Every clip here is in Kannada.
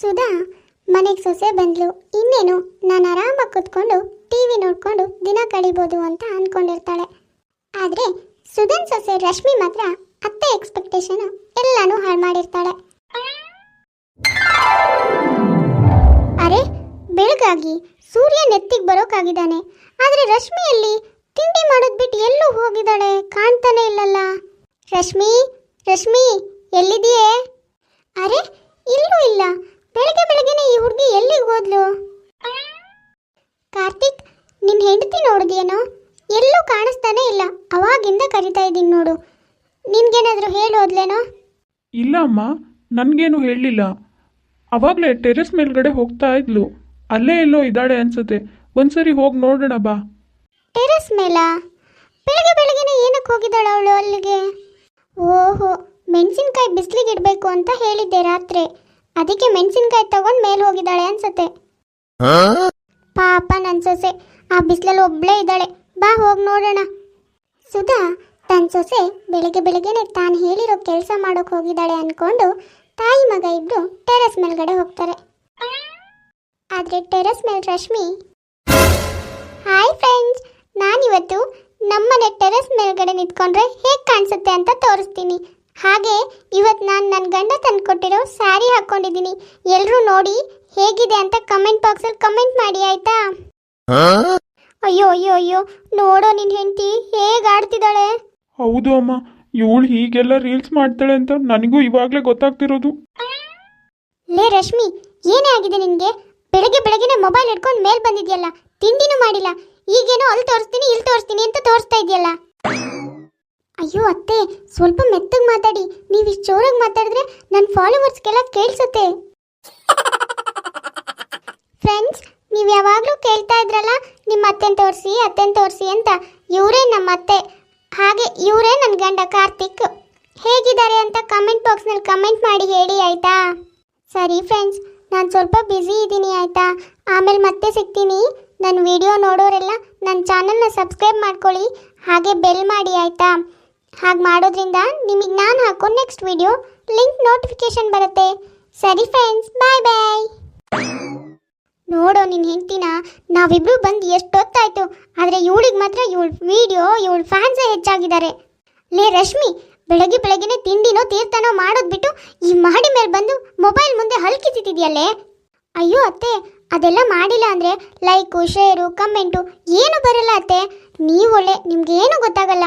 ಸುಧಾ ಮನೆಗೆ ಸೊಸೆ ಬಂದ್ಲು. ಇನ್ನೇನು? ನಾನು ಆರಾಮಾಗಿ ಕೂತ್ಕೊಂಡು ಟಿ ವಿ ನೋಡಿಕೊಂಡು ದಿನ ಕಳಿಬೋದು ಅಂತ ಅಂದ್ಕೊಂಡಿರ್ತಾಳೆ ಆದರೆ ಸುಧನ್ ಸೊಸೆ ರಶ್ಮಿ ಮಾತ್ರ ಅತ್ತೆ ಎಕ್ಸ್ಪೆಕ್ಟೇಷನ್ ಎಲ್ಲಾನು ಹಾಳು ಮಾಡಿರ್ತಾಳೆ. ಅರೆ, ಬೆಳಗಾಗಿ ಸೂರ್ಯ ನೆತ್ತಿಗೆ ಬರೋಕ್ಕಾಗಿದ್ದಾನೆ ಆದರೆ ರಶ್ಮಿಯಲ್ಲಿ ತಿಂಡಿ ಮಾಡೋದು ಬಿಟ್ಟು ಎಲ್ಲೂ ಹೋಗಿದ್ದಾಳೆ. ಕಾಣ್ತಾನೆ ಇಲ್ಲಲ್ಲ. ರಶ್ಮಿ ರಶ್ಮಿ ಎಲ್ಲಿದೆಯೇ ಅರೆ, ಇಲ್ಲೂ ಇಲ್ಲ. ಬೆಳಗ್ಗೆ ಬೆಳಗ್ಗೆನೆ ಈ ಹುಡುಗಿ ಎಲ್ಲಿಗೆ ಹೋದ್ಲು? ಕಾರ್ತಿಕ್ ನಿನ್ನ ಹೆಂಡತಿ ನೋಡಿದ್ಯೇನೋ? ಎಲ್ಲೂ ಕಾಣಿಸ್ತಾನೆ ಇಲ್ಲ. ಅವಾಗಿಂದ ಕರಿತಾ ಇದ್ದೀನಿ ನೋಡು. ನಿನ್ಗೇನಾದ್ರೂ ಹೇಳೋದ್ಲೇನೋ ಇಲ್ಲ ಅಮ್ಮ ನನಗೇನು ಹೇಳಲಿಲ್ಲ. ಅವಾಗಲೇ ಟೆರೆಸ್ ಮೇಲ್ಗಡೆ ಹೋಗ್ತಾ ಇದ್ಲು. ಅಲ್ಲೇ ಎಲ್ಲೋ ಇದ್ದಾಳೆ ಅನ್ಸುತ್ತೆ. ಒಂದ್ಸರಿ ಹೋಗಿ ನೋಡೋಣ ಬಾ. ಟೆರೆಸ್ ಮೇಲ? ಬೆಳಗ್ಗೆ ಬೆಳಗ್ಗೆನೆ ಏನಕ್ಕೆ ಹೋಗಿದ್ದಾಳೆ ಅವಳು ಅಲ್ಲಿಗೆ? ಓಹೋ ಮೆಣಸಿನ್ಕಾಯಿ ಬಿಸಿಲಿಗೆ ಇಡಬೇಕು ಅಂತ ಹೇಳಿದ್ದೆ ರಾತ್ರಿ. ಅದಕ್ಕೆ ಮೆಣಸಿನಕಾಯಿ ತಗೊಂಡು ಮೇಲೆ ಹೋಗಿದ್ದಾಳೆ ಅನ್ಸತ್ತೆ. ಪಾಪ ನನ್ನ ಸೊಸೆ ಆ ಬಿಸಿಲಲ್ಲಿ ಒಬ್ಳೇ ಇದ್ದಾಳೆ. ಬಾ ಹೋಗಿ ನೋಡೋಣ. ಸುಧಾ ತನ್ನ ಸೊಸೆ ಬೆಳಗ್ಗೆ ಬೆಳಿಗ್ಗೆನೆ ತಾನು ಹೇಳಿರೋ ಕೆಲಸ ಮಾಡೋಕೆ ಹೋಗಿದ್ದಾಳೆ ಅನ್ಕೊಂಡು ತಾಯಿ ಮಗ ಇಬ್ರು ಟೆರೆಸ್ ಮೇಲ್ಗಡೆ ಹೋಗ್ತಾರೆ. ಆದರೆ ಟೆರೆಸ್ ಮೇಲೆ ರಶ್ಮಿ. ಹಾಯ್ ಫ್ರೆಂಡ್ಸ್ ನಾನಿವತ್ತು ನಮ್ಮನೆ ಟೆರೆಸ್ ಮೇಲ್ಗಡೆ ನಿಂತ್ಕೊಂಡ್ರೆ ಹೇಗೆ ಕಾಣಿಸುತ್ತೆ ಅಂತ ತೋರಿಸ್ತೀನಿ. ಹಾಗೆ ಇವತ್ತು ನಾನು ನನ್ನ ಗಂಡ ತಂದ್ಕೊಟ್ಟಿರೋ ಸ್ಯಾರಿ ಹಾಕ್ಕೊಂಡಿದ್ದೀನಿ ಎಲ್ಲರೂ ನೋಡಿ ಹೇಗಿದೆ ಅಂತ ಕಮೆಂಟ್ ಬಾಕ್ಸಲ್ಲಿ ಕಮೆಂಟ್ ಮಾಡಿ ಆಯ್ತಾ? ಅಯ್ಯೋ ಅಯ್ಯೋ ಅಯ್ಯೋ ನೋಡೋ ನಿನ್ನ ಹೆಂಡತಿ ಹೇಗೆ ಆಡ್ತಿದ್ದಾಳೆ? ಹೌದು ಅಮ್ಮ ಇವಳು ಹೀಗೆಲ್ಲ ರೀಲ್ಸ್ ಮಾಡ್ತಾಳೆ ಅಂತ ನನಗೂ ಇವಾಗಲೇ ಗೊತ್ತಾಗ್ತಿರೋದು. ಲೇ ರಶ್ಮಿ ಏನೇ ಆಗಿದೆ ನಿನಗೆ? ಬೆಳಗ್ಗೆ ಬೆಳಗ್ಗೆನೇ ಮೊಬೈಲ್ ಹಿಡ್ಕೊಂಡು ಮೇಲ್ ಬಂದಿದ್ಯಲ್ಲ ತಿಂಡಿನೂ ಮಾಡಿಲ್ಲ ಈಗೇನೋ ಅಲ್ಲಿ ತೋರಿಸ್ತೀನಿ ಇಲ್ಲಿ ತೋರಿಸ್ತೀನಿ ಅಂತ ತೋರಿಸ್ತಾ ಇದೆಯಲ್ಲ? ಅಯ್ಯೋ ಅತ್ತೆ, ಸ್ವಲ್ಪ ಮೆತ್ತಗೆ ಮಾತಾಡಿ. ನೀವು ಇಷ್ಟು ಜೋರಾಗಿ ಮಾತಾಡಿದ್ರೆ ನನ್ನ ಫಾಲೋವರ್ಸ್ಗೆಲ್ಲ ಕೇಳಿಸುತ್ತೆ. ಫ್ರೆಂಡ್ಸ್ ನೀವು ಯಾವಾಗಲೂ ಕೇಳ್ತಾ ಇದ್ರಲ್ಲ ನಿಮ್ಮ ಅತ್ತೆನ ತೋರಿಸಿ ಅತ್ತೆನ ತೋರಿಸಿ ಅಂತ, ಇವರೇ ನಮ್ಮ ಅತ್ತೆ. ಹಾಗೆ ಇವರೇ ನನ್ನ ಗಂಡ ಕಾರ್ತಿಕ್. ಹೇಗಿದ್ದಾರೆ ಅಂತ ಕಮೆಂಟ್ ಬಾಕ್ಸ್ನಲ್ಲಿ ಕಮೆಂಟ್ ಮಾಡಿ ಹೇಳಿ, ಆಯಿತಾ? ಸರಿ ಫ್ರೆಂಡ್ಸ್ ನಾನು ಸ್ವಲ್ಪ ಬ್ಯುಸಿ ಇದ್ದೀನಿ, ಆಯಿತಾ? ಆಮೇಲೆ ಮತ್ತೆ ಸಿಗ್ತೀನಿ. ನನ್ನ ವಿಡಿಯೋ ನೋಡೋರೆಲ್ಲ ನನ್ನ ಚಾನಲ್ನ ಸಬ್ಸ್ಕ್ರೈಬ್ ಮಾಡ್ಕೊಳ್ಳಿ. ಹಾಗೆ ಬೆಲ್ ಮಾಡಿ, ಆಯಿತಾ? ಹಾಗೆ ಮಾಡೋದ್ರಿಂದ ನಿಮಗೆ ನಾನು ಹಾಕೋ ನೆಕ್ಸ್ಟ್ ವಿಡಿಯೋ ಲಿಂಕ್ ನೋಟಿಫಿಕೇಶನ್ ಬರುತ್ತೆ. ಸರಿ ಫ್ರೆಂಡ್ಸ್ ಬಾಯ್ ಬಾಯ್ ನೋಡೋ ನಿನ್ನ ಹೆಂಡ್ತಿನ, ನಾವಿಬ್ರು ಬಂದು ಎಷ್ಟೊತ್ತಾಯ್ತು ಆದರೆ ಇವಳಿಗೆ ಮಾತ್ರ ಇವಳ ವಿಡಿಯೋ ಇವಳ ಫ್ಯಾನ್ಸೇ ಹೆಚ್ಚಾಗಿದ್ದಾರೆ ಲೇ ರಶ್ಮಿ, ಬೆಳಗ್ಗೆ ಬೆಳಗ್ಗೆನೆ ತಿಂಡಿನೋ ತೀರ್ಥನೋ ಮಾಡೋದು ಬಿಟ್ಟು ಈ ಮಾಡಿ ಮೇಲೆ ಬಂದು ಮೊಬೈಲ್ ಮುಂದೆ ಹಲ್ಕಿತಿದ್ಯಲ್ಲೇ ಅಯ್ಯೋ ಅತ್ತೆ, ಅದೆಲ್ಲ ಮಾಡಿಲ್ಲ ಅಂದರೆ ಲೈಕು ಶೇರು ಕಮೆಂಟು ಏನು ಬರಲ್ಲ ಅತ್ತೆ. ನೀವು ಒಳ್ಳೆ, ನಿಮಗೇನು ಗೊತ್ತಾಗಲ್ಲ.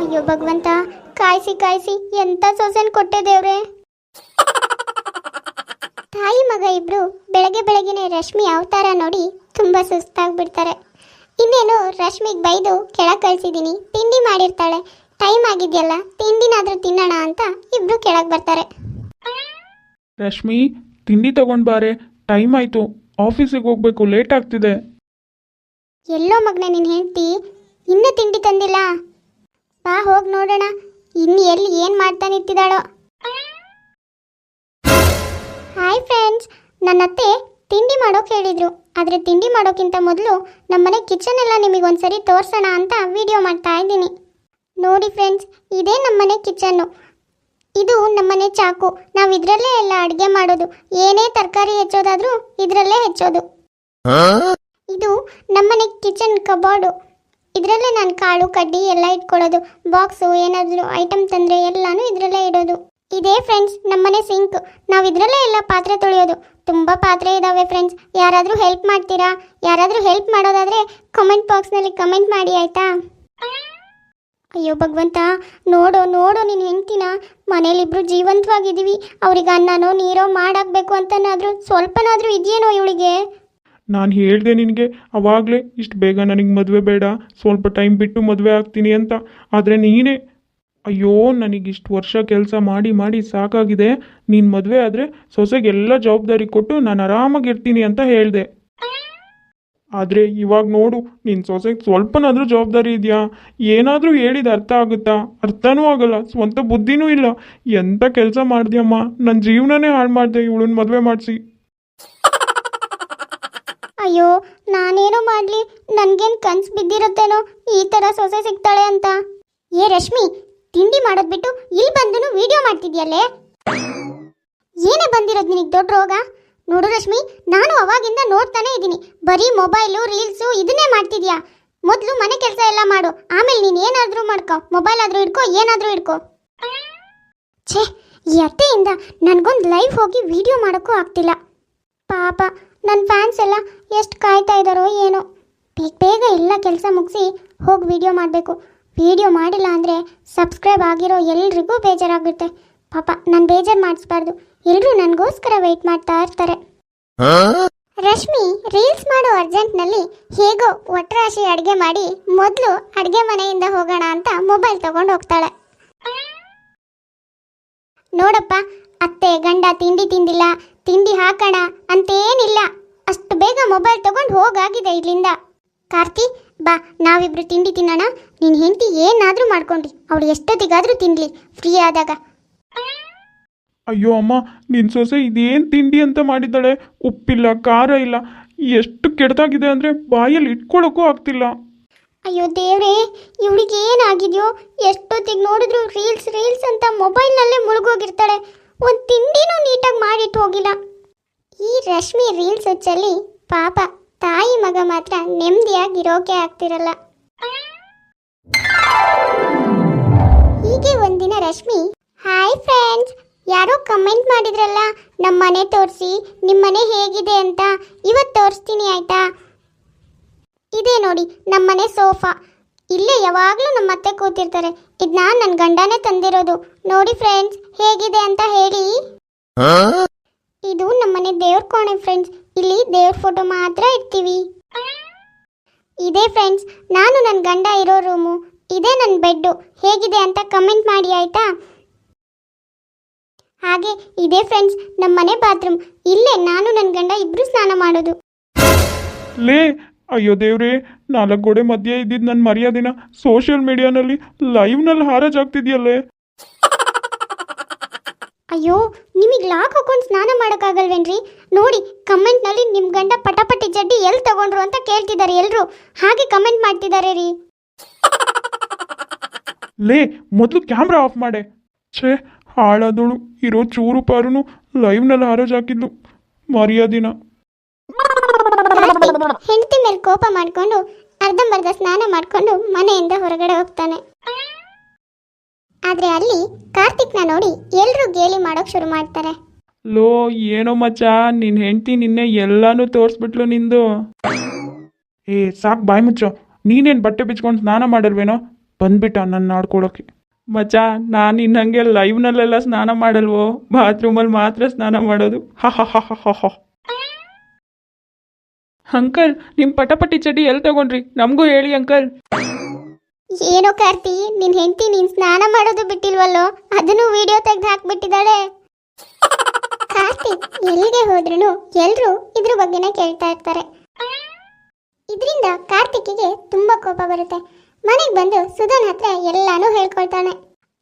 ಅಯ್ಯೋ ಭಗವಂತ ಕಾಯಿಸಿ ಕಾಯಿಸಿ ಎಂತ ಸೊಸೆನ್ ಕೊಟ್ಟೆ ದೇವ್ರೆ? ತಾಯಿ ಮಗ ಇಬ್ರು ಬೆಳಗ್ಗೆ ಬೆಳಗ್ಗೆನೆ ರಶ್ಮಿ ಅವತಾರ ನೋಡಿ ತುಂಬಾ ಸುಸ್ತಾಗ್ಬಿಡ್ತಾರೆ. ಇನ್ನೇನು ರಶ್ಮಿಗೆ ಬೈದು ಕೆಳಗೆ ಕಳ್ಸಿದ್ದೀನಿ ತಿಂಡಿ ಮಾಡಿರ್ತಾಳೆ. ಟೈಮ್ ಆಗಿದೆಯಲ್ಲ ತಿಂಡಿನಾದ್ರೂ ತಿನ್ನೋಣ ಅಂತ ಇಬ್ರು ಕೆಳಗೆ ಬರ್ತಾರೆ. ರಶ್ಮಿ ತಿಂಡಿ ತಗೊಂಡ್ ಬಾರೆ ಟೈಮ್ ಆಯ್ತು ಆಫೀಸಿಗೆ ಹೋಗ್ಬೇಕು ಲೇಟ್ ಆಗ್ತಿದೆ. ಎಲ್ಲೋ ಮಗನ ನಿನ್ನ ಹೆಂಡತಿ ಇನ್ನೂ ತಿಂಡಿ ತಂದಿಲ್ಲ. ಬಾ ಹೋಗಿ ನೋಡೋಣ. ಇನ್ನು ಎಲ್ಲಿ ಏನು ಮಾಡ್ತಾ ಇಟ್ಟಿದ್ದಾಳೋ ಹಾಯ್ ಫ್ರೆಂಡ್ಸ್ ನನ್ನ ಅತ್ತೆ ತಿಂಡಿ ಮಾಡೋಕೆ ಹೇಳಿದ್ರು. ಆದರೆ ತಿಂಡಿ ಮಾಡೋಕ್ಕಿಂತ ಮೊದಲು ನಮ್ಮನೆ ಕಿಚನ್ ಎಲ್ಲ ನಿಮಗೆ ಒಂದ್ಸರಿ ತೋರಿಸೋಣ ಅಂತ ವಿಡಿಯೋ ಮಾಡ್ತಾ ಇದ್ದೀನಿ. ನೋಡಿ ಫ್ರೆಂಡ್ಸ್ ಇದೇ ನಮ್ಮನೆ ಕಿಚನ್ನು ಇದು ನಮ್ಮನೆ ಚಾಕು. ನಾವು ಇದರಲ್ಲೇ ಎಲ್ಲ ಅಡುಗೆ ಮಾಡೋದು. ಏನೇ ತರಕಾರಿ ಹೆಚ್ಚೋದಾದ್ರೂ ಇದರಲ್ಲೇ ಹೆಚ್ಚೋದು. ಇದು ನಮ್ಮನೆ ಕಿಚನ್ ಕಬೋರ್ಡು ಇದರಲ್ಲೇ ನಾನು ಕಾಳು, ಕಡ್ಡಿ ಎಲ್ಲ ಇಟ್ಕೊಳ್ಳೋದು. ಬಾಕ್ಸು ಏನಾದರೂ ಐಟಮ್ ತಂದರೆ ಎಲ್ಲನೂ ಇದರಲ್ಲೇ ಇಡೋದು. ಇದೇ ಫ್ರೆಂಡ್ಸ್ ನಮ್ಮನೆ ಸಿಂಕ್ ನಾವು ಇದರಲ್ಲೇ ಎಲ್ಲ ಪಾತ್ರೆ ತೊಳೆಯೋದು. ತುಂಬ ಪಾತ್ರೆ ಇದ್ದಾವೆ ಫ್ರೆಂಡ್ಸ್ ಯಾರಾದರೂ ಹೆಲ್ಪ್ ಮಾಡ್ತೀರಾ? ಯಾರಾದರೂ ಹೆಲ್ಪ್ ಮಾಡೋದಾದರೆ ಕಮೆಂಟ್ ಬಾಕ್ಸ್ನಲ್ಲಿ ಕಮೆಂಟ್ ಮಾಡಿ, ಆಯಿತಾ? ಅಯ್ಯೋ ಭಗವಂತ, ನೋಡು ನೋಡು ನಿನ್ನ ಹೆಂಡ್ತಿನ? ಮನೇಲಿಬ್ರು ಜೀವಂತವಾಗಿದ್ದೀವಿ. ಅವ್ರಿಗೆ ಅನ್ನನೋ, ನೀರೋ ಮಾಡಾಕಬೇಕು ಅಂತನಾದರೂ ಸ್ವಲ್ಪನಾದರೂ ಇದೆಯೇನೋ ಇವಳಿಗೆ? ನಾನು ಹೇಳಿದೆ ನಿನಗೆ, ಅವಾಗಲೇ ಇಷ್ಟು ಬೇಗ ನನಗೆ ಮದುವೆ ಬೇಡ, ಸ್ವಲ್ಪ ಟೈಮ್ ಬಿಟ್ಟು ಮದುವೆ ಆಗ್ತೀನಿ ಅಂತ. ಆದರೆ ನೀನೇ, ಅಯ್ಯೋ ನನಗೆ ಇಷ್ಟು ವರ್ಷ ಕೆಲಸ ಮಾಡಿ ಮಾಡಿ ಸಾಕಾಗಿದೆ. ನೀನು ಮದುವೆ ಆದರೆ ಸೊಸೆಗೆಲ್ಲ ಜವಾಬ್ದಾರಿ ಕೊಟ್ಟು ನಾನು ಆರಾಮಾಗಿರ್ತೀನಿ ಅಂತ ಹೇಳಿದೆ. ಆದರೆ ಇವಾಗ ನೋಡು ನಿನ್ನ ಸೊಸೆಗೆ ಸ್ವಲ್ಪನಾದರೂ ಜವಾಬ್ದಾರಿ ಇದೆಯಾ? ಏನಾದರೂ ಹೇಳಿದ ಅರ್ಥ ಆಗುತ್ತಾ? ಅರ್ಥನೂ ಆಗಲ್ಲ, ಸ್ವಂತ ಬುದ್ಧಿನೂ ಇಲ್ಲ. ಎಂಥ ಕೆಲಸ ಮಾಡಿದೆಯಮ್ಮ? ನನ್ನ ಜೀವನನೇ ಹಾಳು ಮಾಡಿದೆ, ಇವಳನ್ನ ಮದುವೆ ಮಾಡಿಸಿ. ಅಯ್ಯೋ, ನಾನೇನು ಮಾಡಲಿ? ನನಗೇನು ಕನ್ಸು ಬಿದ್ದಿರುತ್ತೇನೋ? ಈ ಥರ ಸೊಸೆ ಸಿಗ್ತಾಳೆ ಅಂತ. ಏ ರಶ್ಮಿ, ತಿಂಡಿ ಮಾಡೋದ್ ಬಿಟ್ಟು ಇಲ್ಲಿ ಬಂದು ವಿಡಿಯೋ ಮಾಡ್ತಿದ್ಯಲ್ಲೇ? ಏನೇ ಬಂದಿರೋದು ನಿನಗೆ ದೊಡ್ಡ ರೋಗ? ನೋಡು ರಶ್ಮಿ, ನಾನು ಅವಾಗಿಂದ ನೋಡ್ತಾನೆ ಇದ್ದೀನಿ. ಬರೀ ಮೊಬೈಲು, ರೀಲ್ಸು ಇದನ್ನೇ ಮಾಡ್ತಿದ್ಯಾ? ಮೊದಲು ಮನೆ ಕೆಲಸ ಎಲ್ಲ ಮಾಡು. ಆಮೇಲೆ ನೀನು ಏನಾದರೂ ಮಾಡ್ಕೊ. ಮೊಬೈಲ್ ಆದರೂ ಇಡ್ಕೋ, ಏನಾದರೂ ಇಡ್ಕೋ. ಛೇ, ಈ ಅತ್ತೆಯಿಂದ ನನಗೊಂದು ಲೈವ್ ಹೋಗಿ ವಿಡಿಯೋ ಮಾಡೋಕ್ಕೂ ಆಗ್ತಿಲ್ಲ. ಪಾಪ. ನನ್ನ ಫ್ಯಾನ್ಸ್ ಎಲ್ಲ ಎಷ್ಟು ಕಾಯ್ತಾ ಇದ್ದಾರೋ ಏನೋ. ಬೇಗ ಬೇಗ ಎಲ್ಲ ಕೆಲಸ ಮುಗಿಸಿ ಹೋಗಿ ವಿಡಿಯೋ ಮಾಡಬೇಕು. ವಿಡಿಯೋ ಮಾಡಿಲ್ಲ ಅಂದರೆ ಸಬ್ಸ್ಕ್ರೈಬ್ ಆಗಿರೋ ಎಲ್ರಿಗೂ ಬೇಜಾರಾಗುತ್ತೆ. ಪಾಪ ನಾನು ಬೇಜಾರು ಮಾಡಿಸ್ಬಾರ್ದು. ಎಲ್ಲರೂ ನನಗೋಸ್ಕರ ವೆಯ್ಟ್ ಮಾಡ್ತಾ ಇರ್ತಾರೆ. ರಶ್ಮಿ ರೀಲ್ಸ್ ಮಾಡೋ ಅರ್ಜೆಂಟ್ನಲ್ಲಿ ಹೇಗೋ ಒಟ್ಟರಾಶಿ ಅಡುಗೆ ಮಾಡಿ ಮೊದಲು ಅಡುಗೆ ಮನೆಯಿಂದ ಹೋಗೋಣ ಅಂತ ಮೊಬೈಲ್ ತಗೊಂಡು ಹೋಗ್ತಾಳೆ. ನೋಡಪ್ಪ, ಅತ್ತೆ, ಗಂಡ ತಿಂಡಿ ತಿಂದಿಲ್ಲ. ತಿಂಡಿ ಹಾಕೋಣ ಅಂತೇನಿಲ್ಲ. ಅಷ್ಟು ಬೇಗ ಮೊಬೈಲ್ ತಗೊಂಡು ಹೋಗಾಗಿದೆ ಇಲ್ಲಿಂದ. ಕಾರ್ತಿ, ಬಾ, ನಾವಿಬ್ರು ತಿಂಡಿ ತಿನ್ನೋಣ. ನಿನ್ನ ಹೆಂಡತಿ ಏನಾದರೂ ಮಾಡ್ಕೊಂಡ್ರಿ. ಅವಳು ಎಷ್ಟೊತ್ತಿಗಾದರೂ ತಿನ್ನಲಿ ಫ್ರೀ ಆದಾಗ. ಅಯ್ಯೋ ಅಮ್ಮ ನಿನ್ನ ಸೊಸೆ ಇದೇನು ತಿಂಡಿ ಅಂತ ಮಾಡಿದ್ದಾಳೆ? ಉಪ್ಪಿಲ್ಲ, ಖಾರ ಇಲ್ಲ. ಎಷ್ಟು ಕೆಡ್ದಾಗಿದೆ ಅಂದರೆ ಬಾಯಲ್ಲಿ ಇಟ್ಕೊಳ್ಳೋಕ್ಕೂ ಆಗ್ತಿಲ್ಲ. ಅಯ್ಯೋ ದೇವ್ರೇ ಇವಳಿಗೆ ಏನಾಗಿದೆಯೋ? ಎಷ್ಟೊತ್ತಿಗೆ ನೋಡಿದ್ರು ರೀಲ್ಸ್ ರೀಲ್ಸ್ ಅಂತ ಮೊಬೈಲ್ನಲ್ಲೇ ಮುಳುಗೋಗಿರ್ತಾಳೆ. ಒಂದು ತಿಂಡಿನೂ ನೀಟಾಗಿ ಮಾಡಿಟ್ಟು ಹೋಗಿಲ್ಲ. ಈ ರಶ್ಮಿ ರೀಲ್ಸ್ ಹುಚ್ಚಲ್ಲಿ ಪಾಪ ತಾಯಿ ಮಗ ಮಾತ್ರ ನೆಮ್ಮದಿಯಾಗಿರೋಕೆ ಆಗ್ತಿರಲ್ಲ. ಹೀಗೆ ಒಂದಿನ ರಶ್ಮಿ, ಹಾಯ್ ಫ್ರೆಂಡ್ಸ್, ಯಾರೋ ಕಮೆಂಟ್ ಮಾಡಿದ್ರಲ್ಲ? ನಮ್ಮ ಮನೆ ತೋರಿಸಿ ನಿಮ್ಮ ಮನೆ ಹೇಗಿದೆ ಅಂತ. ಇವತ್ತು ತೋರಿಸ್ತೀನಿ, ಆಯ್ತಾ? ಇದೇ ನೋಡಿ, ನಮ್ಮನೆ ಸೋಫಾ. ಇಲ್ಲೇ ಯಾವಾಗಲೂ ನಮ್ಮ ಅತ್ತೆ ಕೂತಿರ್ತಾರೆ ಇದನ್ನ ನನ್ನ ಗಂಡನೇ ತಂದಿರೋದು. ನೋಡಿ ಫ್ರೆಂಡ್ಸ್, ಹೇಗಿದೆ ಅಂತ ಹೇಳಿ. ಇದು ನಮ್ಮನೆ ದೇವ್ರ ಕೋಣೆ ಫ್ರೆಂಡ್ಸ್. ಇಲ್ಲಿ ದೇವ್ರ ಫೋಟೋ ಮಾತ್ರ ಇಡ್ತೀವಿ. ಇದೇ ಫ್ರೆಂಡ್ಸ್, ನಾನು ನನ್ನ ಗಂಡ ಇರೋ ರೂಮು. ಇದೇ ನನ್ನ ಬೆಡ್ಡು. ಹೇಗಿದೆ ಅಂತ ಕಮೆಂಟ್ ಮಾಡಿ, ಆಯ್ತಾ? ಹಾಗೆ, ಇದೇ ಫ್ರೆಂಡ್ಸ್, ನಮ್ಮನೆ ಬಾತ್ರೂಮ್. ಇಲ್ಲೇ ನಾನು ನನ್ನ ಗಂಡ ಇಬ್ರು ಸ್ನಾನ ಮಾಡೋದು. ಅಯ್ಯೋ ದೇವ್ರೇ ನಾಲ್ಕು ಗೋಡೆ ಮಧ್ಯೆ ಇದ್ದಿದ್ದು ನನ್ನ ಮರ್ಯಾದಿನ ಸೋಷಿಯಲ್ ಮೀಡಿಯಾನಲ್ಲಿ ಲೈವ್ನಲ್ಲಿ ಹಾರಾಜಾಗ್ತಿದ್ಯಲ್ಲೇ ಅಯ್ಯೋ ನಿಮಗೆ ಲಾಕ್ ಹಾಕೊಂಡು ಸ್ನಾನ ಮಾಡೋಕ್ಕಾಗಲ್ವೇನ್ರಿ? ನೋಡಿ ಕಮೆಂಟ್ನಲ್ಲಿ ನಿಮ್ಮ ಗಂಡ ಪಟಪಟ್ಟಿ ಜಡ್ಡಿ ಎಲ್ಲಿ ತಗೊಂಡ್ರು ಅಂತ ಕೇಳ್ತಿದ್ದಾರೆ ಎಲ್ಲರೂ ಹಾಗೆ ಕಮೆಂಟ್ ಮಾಡ್ತಿದ್ದಾರೆ ರೀ. ಲೇ ಮೊದಲು ಕ್ಯಾಮ್ರಾ ಆಫ್ ಮಾಡೆ. ಛೇ ಹಾಳಾದಳು. ಇರೋ ಚೂರು ಪಾರುನು ಲೈವ್ನಲ್ಲಿ ಹಾರಾಜಾಕಿದ್ಲು ಮರ್ಯಾದಿನ. ಹೆಂಡತಿ ಮೇಲೆ ಕೋಪ ಮಾಡಿಕೊಂಡು ಅರ್ಧಂಬರ್ಧ ಸ್ನಾನ ಮಾಡಿಕೊಂಡು ಮನೆಯಿಂದ ಹೊರಗಡೆ ಹೋಗ್ತಾನೆ. ಆದ್ರೆ ಅಲ್ಲಿ ಕಾರ್ತಿಕ್ನ ನೋಡಿ ಎಲ್ಲರೂ ಗೇಲಿ ಮಾಡೋಕ್ ಶುರು ಮಾಡ್ತಾರೆ. ಲೋ, ಏನೋ ಮಚ್ಚ ನಿನ್ನ ಹೆಂಡತಿ ನಿನ್ನೆ ಎಲ್ಲಾನು ತೋರಿಸ್ಬಿಟ್ಲು ನಿಂದು. ಏ, ಸಾಕು ಬಾಯ್ ಮುಚ್ಚೋ. ನೀನೇನು ಬಟ್ಟೆ ಬಿಚ್ಕೊಂಡು ಸ್ನಾನ ಮಾಡಲ್ವೇನೋ? ಬಂದ್ಬಿಟ್ಟ ನನ್ನ ಆಡ್ಕೊಳಕ್ಕೆ. ಮಚ್ಚ, ನಾನು ಇನ್ನಂಗೆ ಲೈವ್ನಲ್ಲೆಲ್ಲ ಸ್ನಾನ ಮಾಡಲ್ವೋ? ಬಾತ್ರೂಮಲ್ಲಿ ಮಾತ್ರ ಸ್ನಾನ ಮಾಡೋದು. ಹಾ ಹಾ ಹಾ ಹಾ, ಹ ಹ. ಅಂಕಲ್ ನಿಮ್ಮ ಪಟಪಟ್ಟಿ ಚಡ್ಡಿ ಎಲ್ಲಿ ತಗೊಂಡ್ರಿ? ನಮಗೂ ಹೇಳಿ ಅಂಕಲ್. ಏನೋ ಕಾರ್ತಿ, ನಿನ್ ಹೆಂಡತಿ ನೀನ್ ಸ್ನಾನ ಮಾಡೋದು ಬಿಟ್ಟಿಲ್ವಲ್ಲೋ? ಅದನ್ನು ವಿಡಿಯೋ ತೆಗೆದು ಹಾಕ್ಬಿಟ್ಟಿದ್ದಾಳೆ. ಕಾರ್ತಿ, ಎಲ್ಲಿಗೆ ಹೋದ್ರೂ ಎಲ್ರೂ ಇದ್ರ ಬಗ್ಗೆನೇ ಕೇಳ್ತಾ ಇರ್ತಾರೆ. ಇದರಿಂದ ಕಾರ್ತಿಕಿಗೆ ತುಂಬಾ ಕೋಪ ಬರುತ್ತೆ. ಮನೆಗೆ ಬಂದು ಸುಧನ್ ಹತ್ರ ಎಲ್ಲಾನು ಹೇಳ್ಕೊಳ್ತಾನೆ.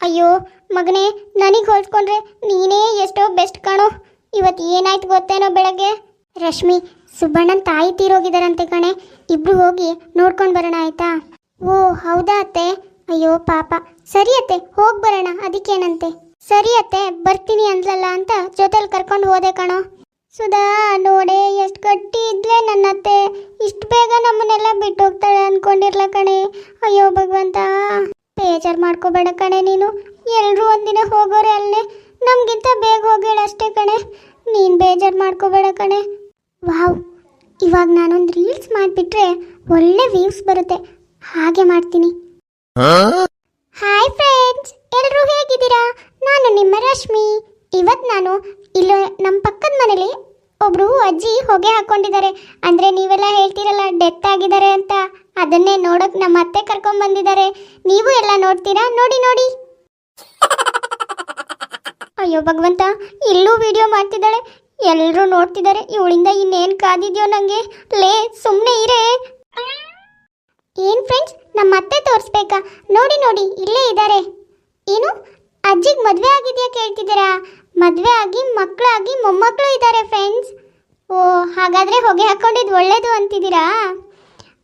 ಅಯ್ಯೋ, ಮಗನೇ, ನನಗೆ ಹೋಲ್ಸ್ಕೊಂಡ್ರೆ ನೀನೇ ಎಷ್ಟೋ ಬೆಸ್ಟ್ ಕಾಣೋ. ಇವತ್ತು ಏನಾಯ್ತು ಗೊತ್ತೇನೋ ಬೆಳಗ್ಗೆ? ರಶ್ಮಿ ಸುಬ್ಬಣ್ಣನ ತಾಯಿ ತೀರೋಗಿದಾರಂತೆ ಕಣೆ. ಇಬ್ರು ಹೋಗಿ ನೋಡ್ಕೊಂಡು ಬರೋಣ ಆಯ್ತಾ? ಓ, ಹೌದಾ ಅತ್ತೆ? ಅಯ್ಯೋ, ಪಾಪ. ಸರಿ ಅತ್ತೆ, ಹೋಗ್ ಬರೋಣ, ಅದಕ್ಕೇನಂತೆ? ಸರಿ ಅತ್ತೆ, ಬರ್ತೀನಿ ಅಂದ್ಲಲ್ಲ ಅಂತ ಜೊತೆಲಿ ಕರ್ಕೊಂಡು ಹೋದೆ ಕಣೋ. ಸುಧಾ, ನೋಡೆ, ಎಷ್ಟು ಗಟ್ಟಿ ಇದ್ಲೆ ನನ್ನ ಅತ್ತೆ ಇಷ್ಟು ಬೇಗ ನಮ್ಮನ್ನೆಲ್ಲ ಬಿಟ್ಟು ಹೋಗ್ತಾಳೆ ಅನ್ಕೊಂಡಿರ್ಲ ಕಣೆ. ಅಯ್ಯೋ, ಭಗವಂತ. ಬೇಜಾರು ಮಾಡ್ಕೋಬೇಡ ಕಣೆ ನೀನು. ಎಲ್ಲರೂ ಒಂದಿನ ಹೋಗೋರೆ ಅಲ್ಲೇ ನಮಗಿಂತ ಬೇಗ ಹೋಗೇಳ ಅಷ್ಟೇ ಕಣೆ. ನೀನು ಬೇಜಾರು ಮಾಡ್ಕೋಬೇಡ ಕಣೆ. ವಾವ್, ಇವಾಗ ನಾನೊಂದು ರೀಲ್ಸ್ ಮಾಡಿಬಿಟ್ರೆ ಒಳ್ಳೆ ವೀವ್ಸ್ ಬರುತ್ತೆ. ಹಾಗೆ ಮಾಡ್ತೀನಿ. ಹಾಯ್ ಫ್ರೆಂಡ್ಸ್ ಎಲ್ಲರೂ ಹೇಗಿದ್ದೀರಾ? ನಾನು ನಿಮ್ಮ ರಶ್ಮಿ. ಇವತ್ತು ನಾನು ಇಲ್ಲಿ ನಮ್ಮ ಪಕ್ಕದ ಮನೇಲಿ ಒಬ್ರು ಅಜ್ಜಿ ಹೊಗೆ ಹಾಕೊಂಡಿದ್ದಾರೆ. ಅಂದ್ರೆ ನೀವೆಲ್ಲ ಹೇಳ್ತೀರಲ್ಲ, ಡೆತ್ ಆಗಿದ್ದಾರೆ ಅಂತ. ಅದನ್ನೇ ನೋಡೋಕೆ ನಮ್ಮ ಅತ್ತೆ ಕರ್ಕೊಂಡು ಬಂದಿದ್ದಾರೆ. ನೀವು ಎಲ್ಲ ನೋಡ್ತೀರಾ? ನೋಡಿ ನೋಡಿ. ಅಯ್ಯೋ ಭಗವಂತ, ಇಲ್ಲೂ ವಿಡಿಯೋ ಮಾಡ್ತಿದ್ದಾಳೆ. ಎಲ್ಲರೂ ನೋಡ್ತಿದ್ದಾರೆ ಇವಳಿಂದ ಇನ್ನೇನು ಕಾದಿದ್ಯೋ ನನಗೆ ಲೇ ಸುಮ್ಮನೆ ಇರೇ. ಏನ್ ಫ್ರೆಂಡ್ಸ್, ನಮ್ಮ ಅತ್ತೆ ತೋರಿಸ್ಬೇಕಾ? ನೋಡಿ ನೋಡಿ, ಇಲ್ಲೇ ಇದ್ದಾರೆ ಏನು? ಅಜ್ಜಿಗೆ ಮದುವೆ ಆಗಿದೆಯಾ ಕೇಳ್ತಿದ್ದೀರಾ? ಮದುವೆ ಆಗಿ ಮಕ್ಕಳಾಗಿ ಮೊಮ್ಮಕ್ಕಳು ಇದ್ದಾರೆ ಫ್ರೆಂಡ್ಸ್. ಓ, ಹಾಗಾದರೆ ಹೊಗೆ ಹಾಕ್ಕೊಂಡಿದ್ದು ಒಳ್ಳೇದು ಅಂತಿದ್ದೀರಾ?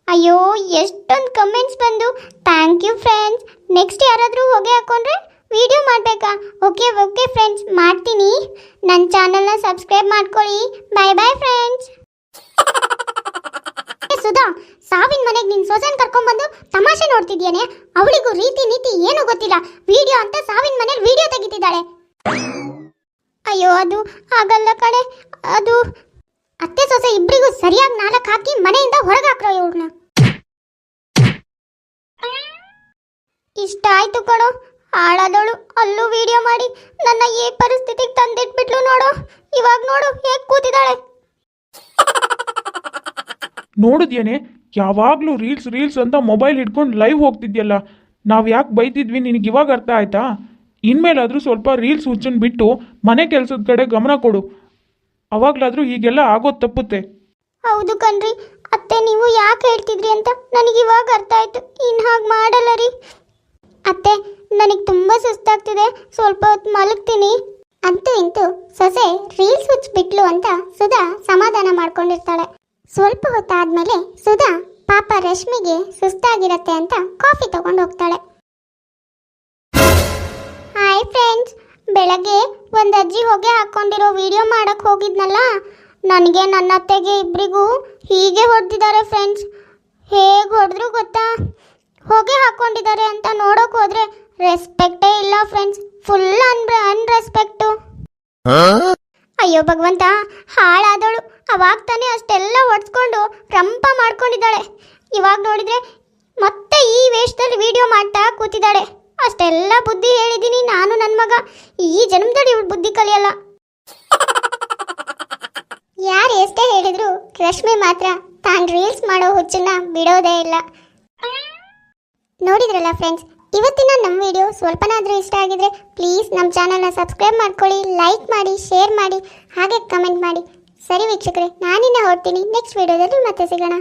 ಅಯ್ಯೋ, ಎಷ್ಟೊಂದು ಕಮೆಂಟ್ಸ್ ಬಂದು, ಥ್ಯಾಂಕ್ ಯು ಫ್ರೆಂಡ್ಸ್. ನೆಕ್ಸ್ಟ್ ಯಾರಾದರೂ ಹೊಗೆ ಹಾಕೊಂಡ್ರೆ? ವಿಡಿಯೋ ಮಾಡಬೇಕಾ? ಓಕೆ ಓಕೆ ಫ್ರೆಂಡ್ಸ್ ಮಾಡ್ತೀನಿ. ನನ್ನ ಚಾನಲ್ನ ಸಬ್ಸ್ಕ್ರೈಬ್ ಮಾಡ್ಕೊಳ್ಳಿ. ಬಾಯ್ ಬಾಯ್ ಫ್ರೆಂಡ್ಸ್ ಸುಧಾ ಸಾವಿನ ಮನೆಗೆ ನಿನ್ನ ಸೊಸೆನ್ ಕರ್ಕೊಂಡ್ಬಂದು ತಮಾಷೆ ನೋಡ್ತಿದ್ಯಾನೆ? ಅವಳಿಗೂ ರೀತಿ ನೀತಿ ಏನು ಗೊತ್ತಿಲ್ಲ. ವಿಡಿಯೋ ಅಂತ ಸಾವಿನ ಮನೇಲಿ ವಿಡಿಯೋ ತೆಗಿತಿದ್ದಾಳೆ. ಅಯ್ಯೋ ಅದು ಆಗಲ್ಲ ಕಡೆ ಅದು ಅತ್ತೆ ಸೊಸೆ ಇಬ್ಬರಿಗೂ ಸರಿಯಾಗಿ ನಾಲ್ಕು ಹಾಕಿ ಮನೆಯಿಂದ ಹೊರಗೆ ಹಾಕ್ರೋ ಇವ್ರನ್ನ ಇಷ್ಟ ಆಯ್ತು ಕಣೋ. ಹಾಳಾದವಳು ಅಲ್ಲೂ ವಿಡಿಯೋ ಮಾಡಿ ನನ್ನ ಈ ಪರಿಸ್ಥಿತಿಗೆ ತಂದಿಟ್ಬಿಟ್ಲು ನೋಡು. ಇವಾಗ ನೋಡು ಹೇಗೆ ಕೂತಿದ್ದಾಳೆ. ನೋಡಿದ್ಯೇನೆ ಯಾವಾಗಲೂ ರೀಲ್ಸ್ ರೀಲ್ಸ್ ಅಂತ ಮೊಬೈಲ್ ಹಿಡ್ಕೊಂಡು ಲೈವ್ ಹೋಗ್ತಿದ್ಯಲ್ಲ. ನಾವು ಯಾಕೆ ಬೈತಿದ್ವಿ ನಿನಗೆ ಇವಾಗ ಅರ್ಥ ಆಯ್ತಾ? ಇನ್ಮೇಲಾದರೂ ಸ್ವಲ್ಪ ರೀಲ್ಸ್ ಹುಚ್ಚನ್ ಬಿಟ್ಟು ಮನೆ ಕೆಲಸದ ಕಡೆ ಗಮನ ಕೊಡು. ಅವಾಗಲಾದರೂ ಹೀಗೆಲ್ಲ ಆಗೋದು ತಪ್ಪುತ್ತೆ. ಹೌದು ಕಣ್ರಿ ಅತ್ತೆ ನೀವು ಯಾಕೆ ಹೇಳ್ತಿದ್ರಿ ಅಂತ ನನಗೆ ಇವಾಗ ಅರ್ಥ ಆಯ್ತು. ಇನ್ನು ಹಾಗೆ ಮಾಡಲ್ಲ ರೀ. ಅತ್ತೆ ನನಗೆ ತುಂಬ ಸುಸ್ತಾಗ್ತಿದೆ. ಸ್ವಲ್ಪ ಹೊತ್ತು ಮಲಗ್ತೀನಿ. ಅಂತೂ ಇಂತೂ ಸೊಸೆ ರೀಲ್ಸ್ ಹುಚ್ಚಿಬಿಟ್ಲು ಅಂತ ಸುಧಾ ಸಮಾಧಾನ ಮಾಡ್ಕೊಂಡಿರ್ತಾಳೆ. ಸ್ವಲ್ಪ ಹೊತ್ತಾದ್ಮೇಲೆ ಸುಧಾ ಪಾಪ ರಶ್ಮಿಗೆ ಸುಸ್ತಾಗಿರತ್ತೆ ಅಂತ ಕಾಫಿ ತಗೊಂಡು ಹೋಗ್ತಾಳೆ. ಹಾಯ್ ಫ್ರೆಂಡ್ಸ್ ಬೆಳಗ್ಗೆ ಒಂದು ಅಜ್ಜಿ ಹೊಗೆ ಹಾಕೊಂಡಿರೋ ವಿಡಿಯೋ ಮಾಡಕ್ ಹೋಗಿದ್ನಲ್ಲ? ನನಗೆ ನನ್ನ ಅತ್ತೆಗೆ ಇಬ್ಬರಿಗೂ ಹೀಗೆ ಹೊಡೆದಿದ್ದಾರೆ ಫ್ರೆಂಡ್ಸ್ ಹೇಗೆ ಹೊಡೆದ್ರು ಗೊತ್ತಾ? ಹೊಗೆ ಹಾಕ್ಕೊಂಡಿದ್ದಾರೆ ಅಂತ ನೋಡೋಕೆ ಹೋದ್ರೆ ರೆಸ್ಪೆಕ್ಟೇ ಇಲ್ಲ ಫ್ರೆಂಡ್ಸ್ ಫುಲ್ ಅನ್ ಅನ್ರೆಸ್ಪೆಕ್ಟು ಅಯ್ಯೋ, ಭಗವಂತ, ಹಾಳಾದವಳು. ಅವಾಗ ತಾನೇ ಅಷ್ಟೆಲ್ಲ ಒಡ್ಸ್ಕೊಂಡು ರಂಪ ಮಾಡ್ಕೊಂಡಿದ್ದಾಳೆ. ಇವಾಗ ನೋಡಿದ್ರೆ ಮತ್ತೆ ಈ ವೇಷದಲ್ಲಿ ವಿಡಿಯೋ ಮಾಡ್ತಾ ಕೂತಿದ್ದಾಳೆ. ಅಷ್ಟೆಲ್ಲ ಬುದ್ಧಿ ಹೇಳಿದ್ದೀನಿ ನಾನು ನನ್ನ ಮಗ. ಈ ಜನ್ಮದಲ್ಲಿ ಇವಳು ಬುದ್ಧಿ ಕಲಿಯಲ್ಲ. ಯಾರು ಎಷ್ಟೇ ಹೇಳಿದ್ರು ರಶ್ಮಿ ಮಾತ್ರ ತಾನು ರೀಲ್ಸ್ ಮಾಡೋ ಹುಚ್ಚನ್ನ ಬಿಡೋದೇ ಇಲ್ಲ. ನೋಡಿದ್ರಲ್ಲ ಫ್ರೆಂಡ್ಸ್ ಇವತ್ತಿನ ನಮ್ಮ ವಿಡಿಯೋ ಸ್ವಲ್ಪನಾದರೂ ಇಷ್ಟ ಆಗಿದ್ರೆ ಪ್ಲೀಸ್ ನಮ್ಮ ಚಾನಲ್ನ ಸಬ್ಸ್ಕ್ರೈಬ್ ಮಾಡ್ಕೊಳ್ಳಿ ಲೈಕ್ ಮಾಡಿ ಶೇರ್ ಮಾಡಿ, ಹಾಗೆ ಕಮೆಂಟ್ ಮಾಡಿ. ಸರಿ ವೀಕ್ಷಕರೇ, ನಾನಿನ್ನ ಹೊರಡ್ತೀನಿ. ನೆಕ್ಸ್ಟ್ ವಿಡಿಯೋದಲ್ಲಿ ಮತ್ತೆ ಸಿಗೋಣ.